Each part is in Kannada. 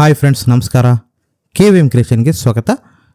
ಹಾಯ್ ಫ್ರೆಂಡ್ಸ್ ನಮಸ್ಕಾರ. ಕೆ ವಿ ಎಂ ಕ್ರಿಯೇಷನ್ಗೆ ಸ್ವಾಗತ.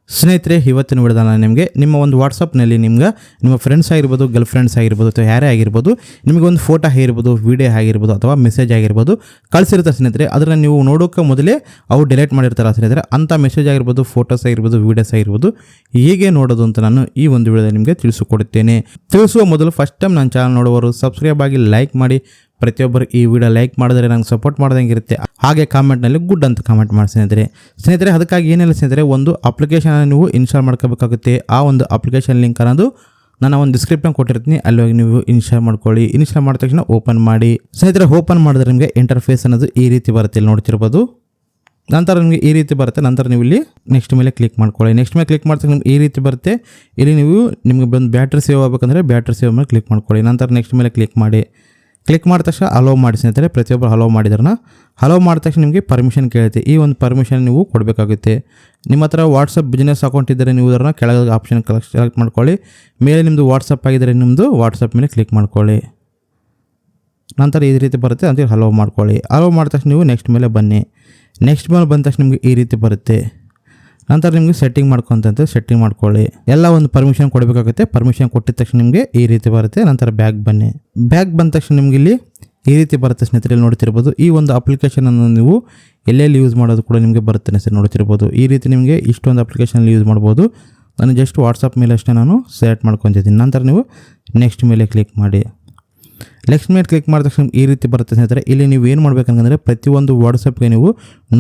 ಸ್ನೇಹಿತರೆ, ಇವತ್ತಿನ ವಿಡಿಯೋದ ನಾನು ನಿಮಗೆ ನಿಮ್ಮ ಒಂದು ವಾಟ್ಸಪ್ನಲ್ಲಿ ನಿಮ್ಗೆ ನಿಮ್ಮ ಫ್ರೆಂಡ್ಸ್ ಆಗಿರ್ಬೋದು ಗರ್ಲ್ ಫ್ರೆಂಡ್ಸ್ ಆಗಿರ್ಬೋದು ಅಥವಾ ಯಾರೇ ಆಗಿರ್ಬೋದು, ನಿಮಗೆ ಒಂದು ಫೋಟೋ ಆಗಿರ್ಬೋದು ವಿಡಿಯೋ ಆಗಿರ್ಬೋದು ಅಥವಾ ಮೆಸೇಜ್ ಆಗಿರ್ಬೋದು ಕಳಿಸಿರ್ತಾರೆ ಸ್ನೇಹಿತರೆ. ಅದನ್ನು ನೀವು ನೋಡೋಕ್ಕೆ ಮೊದಲೇ ಅವು ಡಿಲೀಟ್ ಮಾಡಿರ್ತಾರೆ ಸ್ನೇಹಿತರೆ. ಅಂಥ ಮೆಸೇಜ್ ಆಗಿರ್ಬೋದು ಫೋಟೋಸ್ ಆಗಿರ್ಬೋದು ವೀಡಿಯೋಸ್ ಆಗಿರ್ಬೋದು ಹೇಗೆ ನೋಡೋದು ಅಂತ ನಾನು ಈ ಒಂದು ವಿಡಿಯೋದಲ್ಲಿ ನಿಮಗೆ ತಿಳಿಸಿಕೊಡುತ್ತೇನೆ. ತಿಳಿಸುವ ಮೊದಲು ಫಸ್ಟ್ ಟೈಮ್ ನನ್ನ ಚಾನಲ್ ನೋಡುವವರು ಸಬ್ಸ್ಕ್ರೈಬ್ ಆಗಿ ಲೈಕ್ ಮಾಡಿ. ಪ್ರತಿಯೊಬ್ಬರು ಈ ವಿಡಿಯೋ ಲೈಕ್ ಮಾಡಿದ್ರೆ ನಂಗೆ ಸಪೋರ್ಟ್ ಮಾಡ್ದಂಗೆ ಇರುತ್ತೆ. ಹಾಗೆ ಕಾಮೆಂಟ್ನಲ್ಲಿ ಗುಡ್ ಅಂತ ಕಾಮೆಂಟ್ ಮಾಡಿ ಸ್ನೇಹಿತರೆ. ಸ್ನೇಹಿತರೆ, ಅದಕ್ಕಾಗಿ ಏನಿಲ್ಲ ಸ್ನೇಹಿತರೆ, ಒಂದು ಅಪ್ಲಿಕೇಶನ್ ನೀವು ಇನ್ಸ್ಟಾಲ್ ಮಾಡ್ಕೋಬೇಕಾಗುತ್ತೆ. ಆ ಒಂದು ಅಪ್ಲಿಕೇಶನ್ ಲಿಂಕ್ ಅನ್ನೋದು ನಾನು ಒಂದು ಡಿಸ್ಕ್ರಿಪ್ಷನ್ ಕೊಟ್ಟಿರ್ತೀನಿ. ಅಲ್ಲಿ ಹೋಗಿ ನೀವು ಇನ್ಸ್ಟಾಲ್ ಮಾಡ್ಕೊಳ್ಳಿ. ಇನ್ಸ್ಟಾಲ್ ಮಾಡಿದ ತಕ್ಷಣ ಓಪನ್ ಮಾಡಿ. ಸ್ನೇಹಿತರೆ ಓಪನ್ ಮಾಡಿದ್ರೆ ನಿಮಗೆ ಇಂಟರ್ಫೇಸ್ ಅನ್ನೋದು ಈ ರೀತಿ ಬರುತ್ತೆ. ಇಲ್ಲಿ ನೋಡ್ತಿರ್ಬೋದು. ನಂತರ ನಿಮಗೆ ಈ ರೀತಿ ಬರುತ್ತೆ. ನಂತರ ನೀವು ಇಲ್ಲಿ ನೆಕ್ಸ್ಟ್ ಮೇಲೆ ಕ್ಲಿಕ್ ಮಾಡ್ಕೊಳ್ಳಿ. ನೆಕ್ಸ್ಟ್ ಮೇಲೆ ಕ್ಲಿಕ್ ಮಾಡಿದಾಗ ನಿಮ್ಗೆ ಈ ರೀತಿ ಬರುತ್ತೆ. ಇಲ್ಲಿ ನೀವು ನಿಮಗೆ ಬಂದು ಬ್ಯಾಟ್ರಿ ಸೇವ್ ಆಗಬೇಕಂದ್ರೆ ಬ್ಯಾಟ್ರಿ ಸೇವ್ ಮೇಲೆ ಕ್ಲಿಕ್ ಮಾಡ್ಕೊಳ್ಳಿ. ನಂತರ ನೆಕ್ಸ್ಟ್ ಮೇಲೆ ಕ್ಲಿಕ್ ಮಾಡಿ. ಕ್ಲಿಕ್ ಮಾಡಿದ ತಕ್ಷಣ ಅಲೋ ಮಾಡಿ ಸ್ನೇಹಿತರೆ, ಪ್ರತಿಯೊಬ್ಬರು ಹಲೋ ಮಾಡಿದ್ರನ್ನ ಹಲೋ ಮಾಡಿದ ತಕ್ಷಣ ನಿಮಗೆ ಪರ್ಮಿಷನ್ ಕೇಳುತ್ತೆ. ಈ ಒಂದು ಪರ್ಮಿಷನ್ ನೀವು ಕೊಡಬೇಕಾಗುತ್ತೆ. ನಿಮ್ಮ ಹತ್ರ ವಾಟ್ಸಪ್ ಬಿಸ್ನೆಸ್ ಅಕೌಂಟ್ ಇದ್ದರೆ ನೀವು ಅದನ್ನು ಕೆಳಗೆ ಆಪ್ಷನ್ ಸೆಲೆಕ್ಟ್ ಮಾಡ್ಕೊಳ್ಳಿ. ಮೇಲೆ ನಿಮ್ಮದು ವಾಟ್ಸಪ್ ಆಗಿದ್ದರೆ ನಿಮ್ಮದು ವಾಟ್ಸಪ್ ಮೇಲೆ ಕ್ಲಿಕ್ ಮಾಡ್ಕೊಳ್ಳಿ. ನಂತರ ಈ ರೀತಿ ಬರುತ್ತೆ ಅಂತ ಹಲೋ ಮಾಡ್ಕೊಳ್ಳಿ. ಹಲೋ ಮಾಡಿದ ತಕ್ಷಣ ನೀವು ನೆಕ್ಸ್ಟ್ ಮೇಲೆ ಬನ್ನಿ. ನೆಕ್ಸ್ಟ್ ಮೇಲೆ ಬಂದ ತಕ್ಷಣ ನಿಮಗೆ ಈ ರೀತಿ ಬರುತ್ತೆ. ನಂತರ ನಿಮಗೆ ಸೆಟ್ಟಿಂಗ್ ಮಾಡ್ಕೊಂತಂತೆ ಸೆಟ್ಟಿಂಗ್ ಮಾಡ್ಕೊಳ್ಳಿ. ಎಲ್ಲ ಒಂದು ಪರ್ಮಿಷನ್ ಕೊಡಬೇಕಾಗುತ್ತೆ. ಪರ್ಮಿಷನ್ ಕೊಟ್ಟಿದ ತಕ್ಷಣ ನಿಮಗೆ ಈ ರೀತಿ ಬರುತ್ತೆ. ನಂತರ ಬ್ಯಾಗ್ ಬನ್ನಿ. ಬ್ಯಾಗ್ ಬಂದ ತಕ್ಷಣ ನಿಮಗೆ ಇಲ್ಲಿ ಈ ರೀತಿ ಬರುತ್ತೆ ಸ್ನೇಹಿತರೆ, ನೋಡ್ತಿರ್ಬೋದು. ಈ ಒಂದು ಅಪ್ಲಿಕೇಶನ್ ಅನ್ನು ನೀವು ಎಲ್ಲೆಲ್ಲಿ ಯೂಸ್ ಮಾಡೋದು ಕೂಡ ನಿಮಗೆ ಬರುತ್ತೆ ಸರ್ ನೋಡ್ತಿರ್ಬೋದು. ಈ ರೀತಿ ನಿಮಗೆ ಇಷ್ಟೊಂದು ಅಪ್ಲಿಕೇಶನ್ ಯೂಸ್ ಮಾಡ್ಬೋದು. ನಾನು ಜಸ್ಟ್ ವಾಟ್ಸಪ್ ಮೇಲೆ ಅಷ್ಟೇ ನಾನು ಸೆಲೆಕ್ಟ್ ಮಾಡ್ಕೊತಿದ್ದೀನಿ ನಂತರ ನೀವು ನೆಕ್ಸ್ಟ್ ಮೇಲೆ ಕ್ಲಿಕ್ ಮಾಡಿ. ನೆಕ್ಸ್ಟ್ ಮೇಲೆ ಕ್ಲಿಕ್ ಮಾಡಿದ ತಕ್ಷಣ ಈ ರೀತಿ ಬರುತ್ತೆ ಸ್ನೇಹಿತರೆ. ಇಲ್ಲಿ ನೀವು ಏನು ಮಾಡಬೇಕಂದ್ರೆ ಪ್ರತಿಯೊಂದು ವಾಟ್ಸಪ್ಗೆ ನೀವು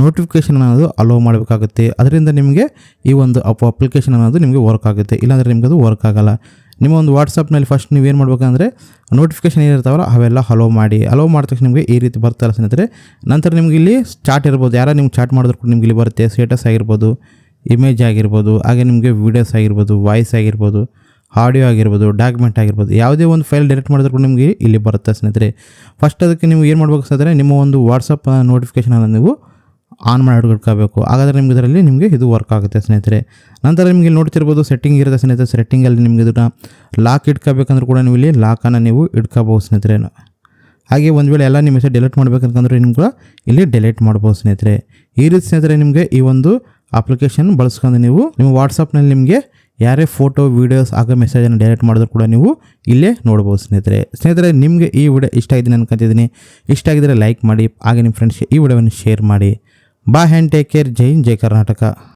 ನೋಟಿಫಿಕೇಶನ್ ಅನ್ನೋದು ಅಲೋ ಮಾಡಬೇಕಾಗುತ್ತೆ. ಅದರಿಂದ ನಿಮಗೆ ಈ ಒಂದು ಅಪ್ ಅಪ್ಲಿಕೇಶನ್ ಅನ್ನೋದು ನಿಮಗೆ ವರ್ಕ್ ಆಗುತ್ತೆ. ಇಲ್ಲಾಂದರೆ ನಿಮ್ಗೆ ಅದು ವರ್ಕ್ ಆಗಲ್ಲ. ನಿಮ್ಮ ಒಂದು ವಾಟ್ಸಪ್ನಲ್ಲಿ ಫಸ್ಟ್ ನೀವು ಏನು ಮಾಡಬೇಕಂದ್ರೆ ನೋಟಿಫಿಕೇಷನ್ ಏನಿರ್ತಾವಲ್ಲ, ಅವೆಲ್ಲ ಹಲೋ ಮಾಡಿ. ಅಲೋ ಮಾಡಿದ ತಕ್ಷಣ ನಿಮಗೆ ಈ ರೀತಿ ಬರ್ತಾರೆ ಸ್ನೇಹಿತರೆ. ನಂತರ ನಿಮಗೆ ಇಲ್ಲಿ ಚಾಟ್ ಇರ್ಬೋದು. ಯಾರೋ ನಿಮ್ಗೆ ಚಾಟ್ ಮಾಡಿದ್ರು ಕೂಡ ನಿಮ್ಗೆ ಇಲ್ಲಿ ಬರುತ್ತೆ. ಸ್ಟೇಟಸ್ ಆಗಿರ್ಬೋದು ಇಮೇಜ್ ಆಗಿರ್ಬೋದು, ಹಾಗೆ ನಿಮಗೆ ವೀಡಿಯೋಸ್ ಆಗಿರ್ಬೋದು ವಾಯ್ಸ್ ಆಗಿರ್ಬೋದು. ಆಡಿಯೋ ಆಗಿರ್ಬೋದು ಡಾಕ್ಯುಮೆಂಟ್ ಆಗಿರ್ಬೋದು, ಯಾವುದೇ ಒಂದು ಫೈಲ್ ಡೈರೆಕ್ಟ್ ಮಾಡಿದ್ರು ಕೂಡ ನಿಮಗೆ ಇಲ್ಲಿ ಬರುತ್ತೆ ಸ್ನೇಹಿತರೆ. ಫಸ್ಟ್ ಅದಕ್ಕೆ ನೀವು ಏನು ಮಾಡಬೇಕು ಸ್ನೇಹಿತರೆ, ನಿಮ್ಮ ಒಂದು ವಾಟ್ಸಪ್ ನೋಟಿಫಿಕೇಷನನ್ನು ನೀವು ಆನ್ ಮಾಡಿ ಇಟ್ಕೋಬೇಕು ಹಾಗಾದರೆ ನಿಮ್ಗೆ ಇದರಲ್ಲಿ ನಿಮಗೆ ಇದು ವರ್ಕ್ ಆಗುತ್ತೆ ಸ್ನೇಹಿತರೆ. ನಂತರ ನಿಮಗೆ ಇಲ್ಲಿ ನೋಡ್ತಿರ್ಬೋದು ಸೆಟ್ಟಿಂಗ್ ಇರುತ್ತೆ ಸ್ನೇಹಿತರೆ. ಸೆಟ್ಟಿಂಗಲ್ಲಿ ನಿಮಗೆ ಇದನ್ನು ಲಾಕ್ ಇಟ್ಕೋಬೇಕಂದ್ರೂ ಕೂಡ ನೀವು ಇಲ್ಲಿ ಲಾಕನ್ನು ನೀವು ಇಟ್ಕೋಬೋದು ಸ್ನೇಹಿತರೆ. ಹಾಗೆ ಒಂದು ವೇಳೆ ಎಲ್ಲ ನಿಮ್ಮ ಮೆಸೇಜ್ ಡೆಲೀಟ್ ಮಾಡಬೇಕಂತಂದ್ರೆ ನಿಮ್ಗೆ ಇಲ್ಲಿ ಡೆಲೀಟ್ ಮಾಡ್ಬೋದು ಸ್ನೇಹಿತರೆ. ಈ ರೀತಿ ಸ್ನೇಹಿತರೆ ನಿಮಗೆ ಈ ಒಂದು ಅಪ್ಲಿಕೇಶನ್ ಬಳಸ್ಕೊಂಡು ನೀವು ನಿಮ್ಮ ವಾಟ್ಸಪ್ನಲ್ಲಿ ನಿಮಗೆ ಯಾರೇ ಫೋಟೋ ವೀಡಿಯೋಸ್ ಆಗ ಮೆಸೇಜನ್ನು ಡೈರೆಕ್ಟ್ ಮಾಡಿದ್ರು ಕೂಡ ನೀವು ಇಲ್ಲೇ ನೋಡ್ಬೋದು ಸ್ನೇಹಿತರೆ. ಸ್ನೇಹಿತರೆ ನಿಮಗೆ ಈ ವಿಡಿಯೋ ಇಷ್ಟ ಆಗಿದೆ ಅನ್ಕೊಂತಿದ್ದೀನಿ. ಇಷ್ಟ ಆಗಿದ್ರೆ ಲೈಕ್ ಮಾಡಿ ಹಾಗೆ ನಿಮ್ಮ ಫ್ರೆಂಡ್ಸ್ಗೆ ಈ ವಿಡಿಯೋವನ್ನು ಶೇರ್ ಮಾಡಿ. ಬಾ ಹ್ಯಾಂಡ್ ಟೇಕ್ ಕೇರ್ ಜೈ ಹಿಂದ್, ಜೈ ಕರ್ನಾಟಕ.